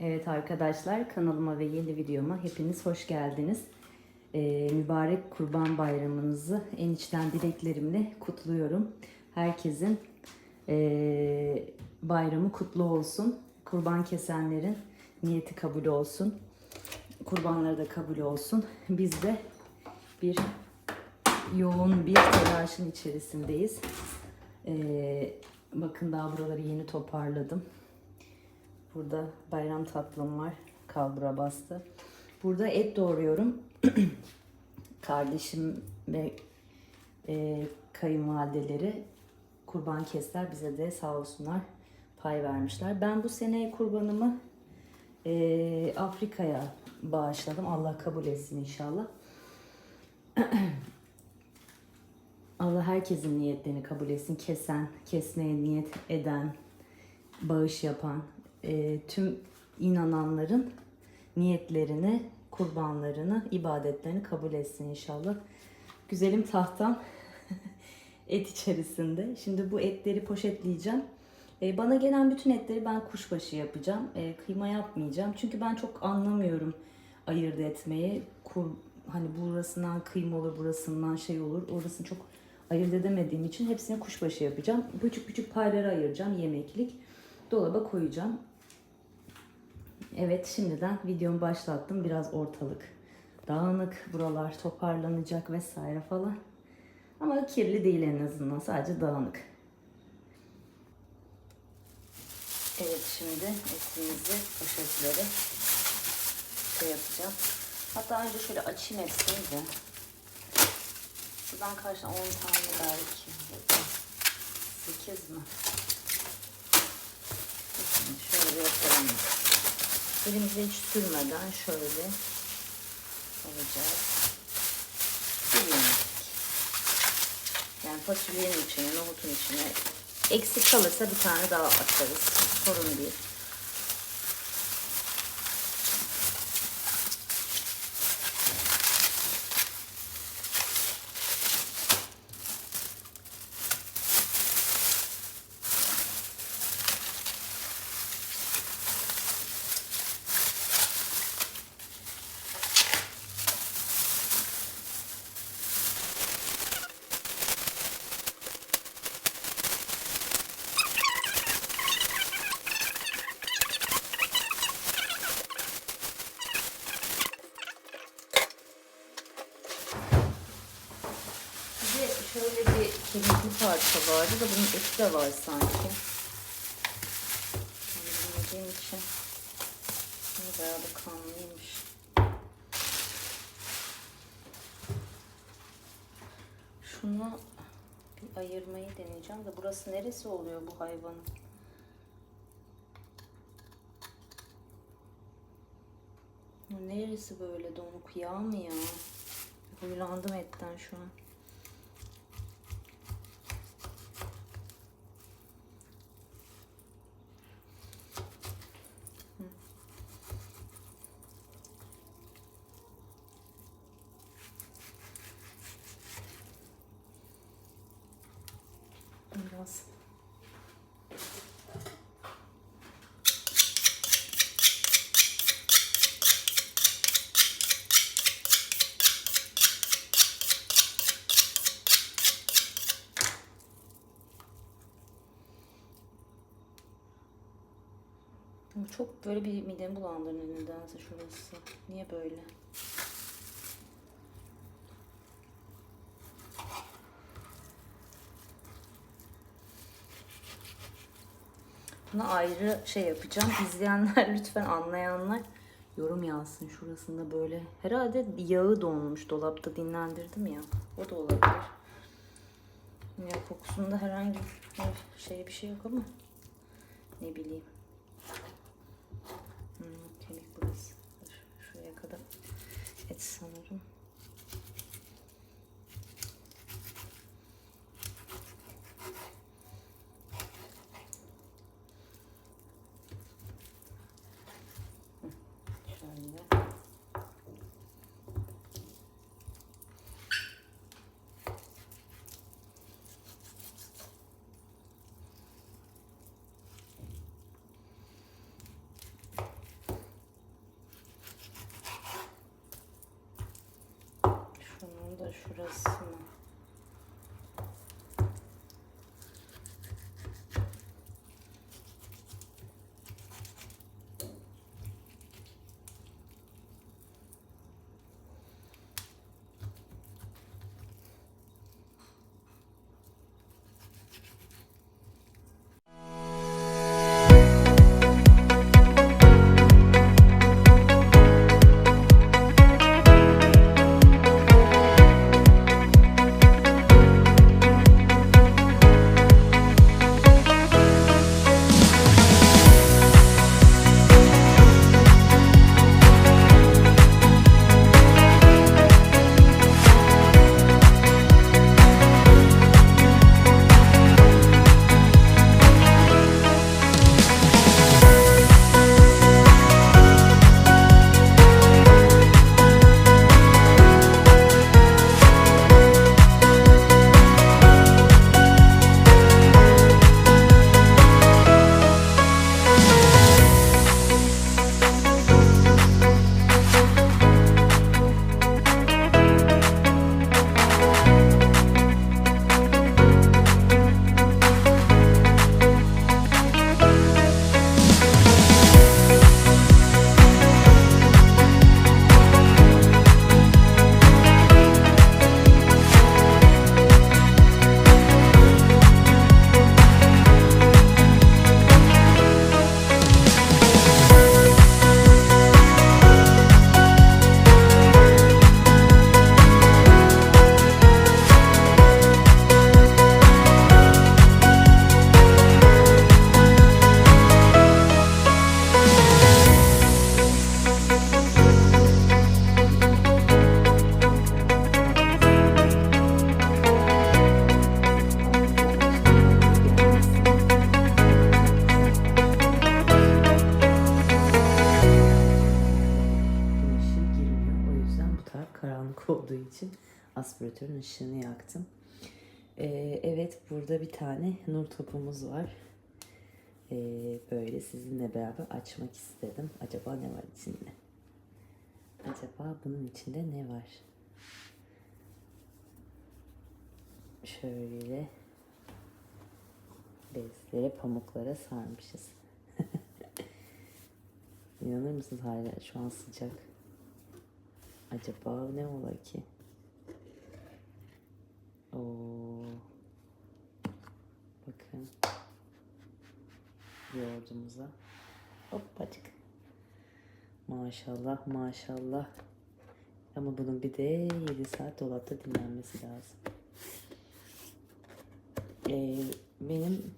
Evet arkadaşlar kanalıma ve yeni videoma hepiniz hoş geldiniz. Ee, mübarek Kurban Bayramınızı en içten dileklerimle kutluyorum. Herkesin ee, bayramı kutlu olsun. Kurban kesenlerin niyeti kabul olsun. Kurbanları da kabul olsun. Biz de bir yoğun bir telaşın içerisindeyiz. Ee, bakın daha buraları yeni toparladım. Burada bayram tatlım var. Kalbura bastı. Burada et doğruyorum. Kardeşim ve e, kayınvalideleri kurban kestiler. Bize de sağ olsunlar pay vermişler. Ben bu sene kurbanımı e, Afrika'ya bağışladım. Allah kabul etsin inşallah. Allah herkesin niyetlerini kabul etsin. Kesen, kesmeye niyet eden, bağış yapan, e, tüm inananların niyetlerini, kurbanlarını, ibadetlerini kabul etsin inşallah. Güzelim tahtam et içerisinde. Şimdi bu etleri poşetleyeceğim. E, bana gelen bütün etleri ben kuşbaşı yapacağım. E, kıyma yapmayacağım. Çünkü ben çok anlamıyorum ayırt etmeyi. Kur, hani burasından kıyma olur, burasından şey olur. Orasını çok ayırt edemediğim için hepsini kuşbaşı yapacağım. Küçük küçük paylara ayıracağım yemeklik. Dolaba koyacağım. Evet şimdiden videomu başlattım. Biraz ortalık dağınık. Buralar toparlanacak vesaire falan. Ama kirli değil en azından. Sadece dağınık. Evet şimdi etimizi poşetlere şey yapacağım. Hatta önce şöyle açayım hepsini de. Şuradan karşıdan 10 tane belki. 8 mi? Şimdi şöyle yapalım. Elimize hiç sürmeden şöyle alacağız. Yemek. Yani fasulyenin içine, nohutun içine eksik kalırsa bir tane daha atarız. Sorun değil. Bir de şöyle bir kemikli parça vardı da bunun eti de var sanki. Bilmediğim için. Bu bayağı da kanlıymış. Şunu bir ayırmayı deneyeceğim de burası neresi oluyor bu hayvanın? Neresi böyle donuk yağ mı ya? Huylandım etten şu an. Biraz. Bu çok böyle bir midemi bulandırıyor nedense şurası. Niye böyle? Buna ayrı şey yapacağım. İzleyenler lütfen anlayanlar yorum yazsın şurasında böyle. Herhalde yağı donmuş dolapta dinlendirdim ya. O da olabilir. Ya kokusunda herhangi bir şey bir şey yok ama ne bileyim. Et sanırım. Şöyle. Şurası mı? Işığını yaktım. Ee, evet burada bir tane nur topumuz var. Ee, böyle sizinle beraber açmak istedim. Acaba ne var içinde? Acaba bunun içinde ne var? Şöyle bezlere pamuklara sarmışız. İnanır mısınız hala şu an sıcak. Acaba ne ola ki? Oo. Bakın. Yoğurdumuza. Hoppacık. Maşallah maşallah. Ama bunun bir de 7 saat dolapta dinlenmesi lazım. Ee, benim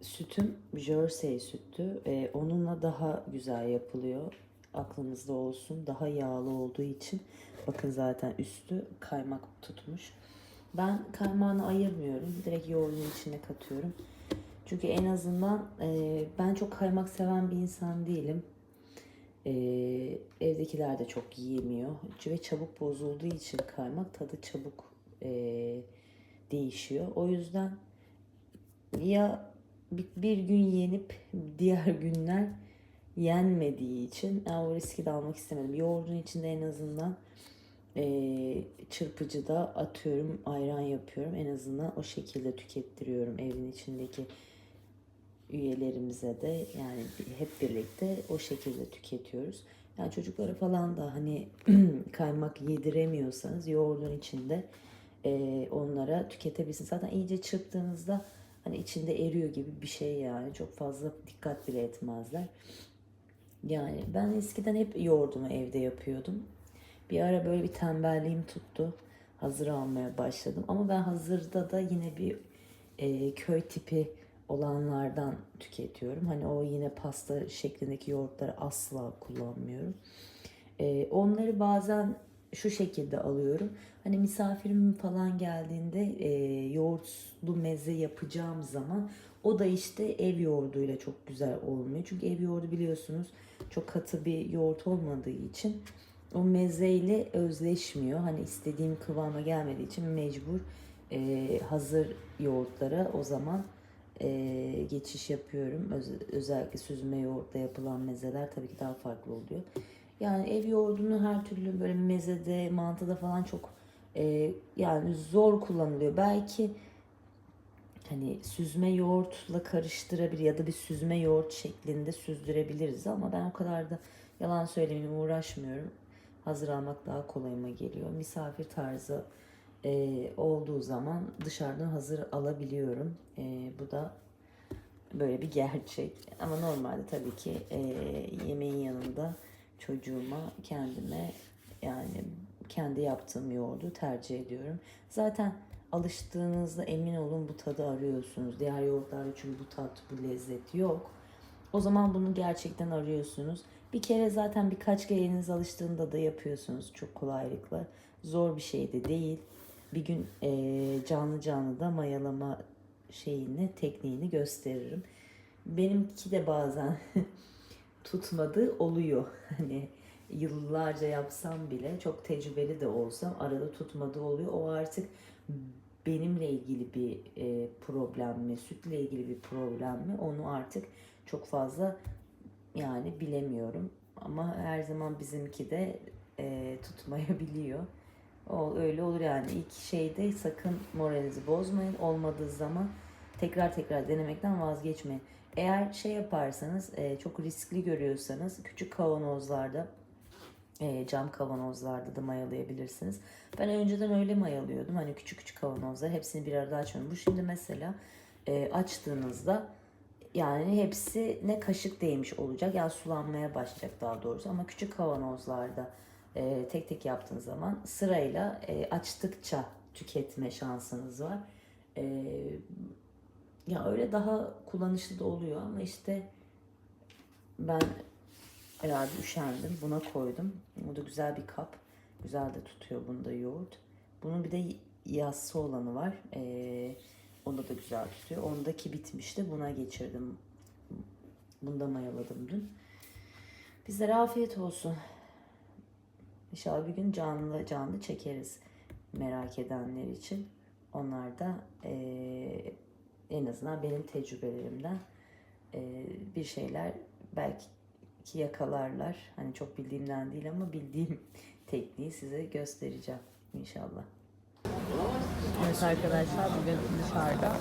sütüm Jersey sütü. Ee, onunla daha güzel yapılıyor. Aklınızda olsun. Daha yağlı olduğu için. Bakın zaten üstü kaymak tutmuş. Ben kaymağını ayırmıyorum. Direkt yoğurdun içine katıyorum. Çünkü en azından e, ben çok kaymak seven bir insan değilim. E, evdekiler de çok yiyemiyor. Ve çabuk bozulduğu için kaymak tadı çabuk e, değişiyor. O yüzden ya bir, bir gün yenip diğer günler yenmediği için yani o riski de almak istemedim. Yoğurdun içinde en azından e, çırpıcıda atıyorum ayran yapıyorum. En azından o şekilde tükettiriyorum evin içindeki üyelerimize de yani hep birlikte o şekilde tüketiyoruz. Yani çocuklara falan da hani kaymak yediremiyorsanız yoğurdun içinde e, onlara tüketebilirsiniz. Zaten iyice çırptığınızda hani içinde eriyor gibi bir şey yani. Çok fazla dikkat bile etmezler. Yani ben eskiden hep yoğurdumu evde yapıyordum. Bir ara böyle bir tembelliğim tuttu. Hazır almaya başladım. Ama ben hazırda da yine bir e, köy tipi olanlardan tüketiyorum. Hani o yine pasta şeklindeki yoğurtları asla kullanmıyorum. E, onları bazen şu şekilde alıyorum. Hani misafirim falan geldiğinde e, yoğurtlu meze yapacağım zaman o da işte ev yoğurduyla çok güzel olmuyor. Çünkü ev yoğurdu biliyorsunuz çok katı bir yoğurt olmadığı için o mezeyle özleşmiyor. Hani istediğim kıvama gelmediği için mecbur e, hazır yoğurtlara o zaman e, geçiş yapıyorum. Öz- özellikle süzme yoğurtla yapılan mezeler tabii ki daha farklı oluyor. Yani ev yoğurdunu her türlü böyle mezede, mantıda falan çok e, yani zor kullanılıyor. Belki hani süzme yoğurtla karıştırabilir ya da bir süzme yoğurt şeklinde süzdürebiliriz ama ben o kadar da yalan söylemeyeyim uğraşmıyorum. Hazır almak daha kolayıma geliyor. Misafir tarzı e, olduğu zaman dışarıdan hazır alabiliyorum. E, bu da böyle bir gerçek. Ama normalde tabii ki e, yemeğin yanında çocuğuma, kendime yani kendi yaptığım yoğurdu tercih ediyorum. Zaten alıştığınızda emin olun bu tadı arıyorsunuz. Diğer yoğurtlar için bu tat, bu lezzet yok. O zaman bunu gerçekten arıyorsunuz. Bir kere zaten birkaç kere eliniz alıştığında da yapıyorsunuz çok kolaylıkla. Zor bir şey de değil. Bir gün eee, canlı canlı da mayalama şeyini, tekniğini gösteririm. Benimki de bazen tutmadı oluyor. Hani yıllarca yapsam bile çok tecrübeli de olsam arada tutmadı oluyor. O artık benimle ilgili bir e, problem mi, sütle ilgili bir problem mi onu artık çok fazla yani bilemiyorum. Ama her zaman bizimki de e, tutmayabiliyor. O öyle olur yani. İlk şeyde sakın moralinizi bozmayın. Olmadığı zaman tekrar tekrar denemekten vazgeçmeyin. Eğer şey yaparsanız, e, çok riskli görüyorsanız küçük kavanozlarda e, cam kavanozlarda da mayalayabilirsiniz. Ben önceden öyle mayalıyordum. Hani küçük küçük kavanozlar hepsini bir arada açmıyorum. Bu şimdi mesela e, açtığınızda yani hepsi ne kaşık değmiş olacak. Yani sulanmaya başlayacak daha doğrusu. Ama küçük kavanozlarda e, tek tek yaptığınız zaman sırayla e, açtıkça tüketme şansınız var. E, ya öyle daha kullanışlı da oluyor ama işte ben herhalde üşendim. Buna koydum. Bu da güzel bir kap. Güzel de tutuyor bunda yoğurt. Bunun bir de yassı olanı var. Ee, onda da güzel tutuyor. Ondaki bitmişti. Buna geçirdim. Bunda mayaladım dün. Bizlere afiyet olsun. İnşallah bir gün canlı canlı çekeriz merak edenler için. Onlar da eee, en azından benim tecrübelerimden eee, bir şeyler belki ki yakalarlar. Hani çok bildiğimden değil ama bildiğim tekniği size göstereceğim inşallah. Evet arkadaşlar bugün dışarıda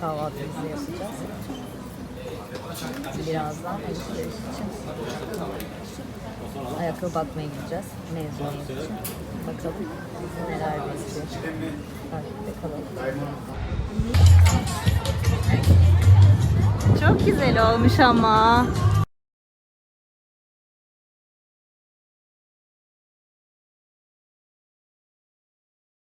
kahvaltımızı yapacağız. Birazdan alışveriş için ayakkabı bakmaya gideceğiz. Mezuniyet için. Bakalım neler bekliyor. Takipte kalalım. Çok güzel olmuş ama.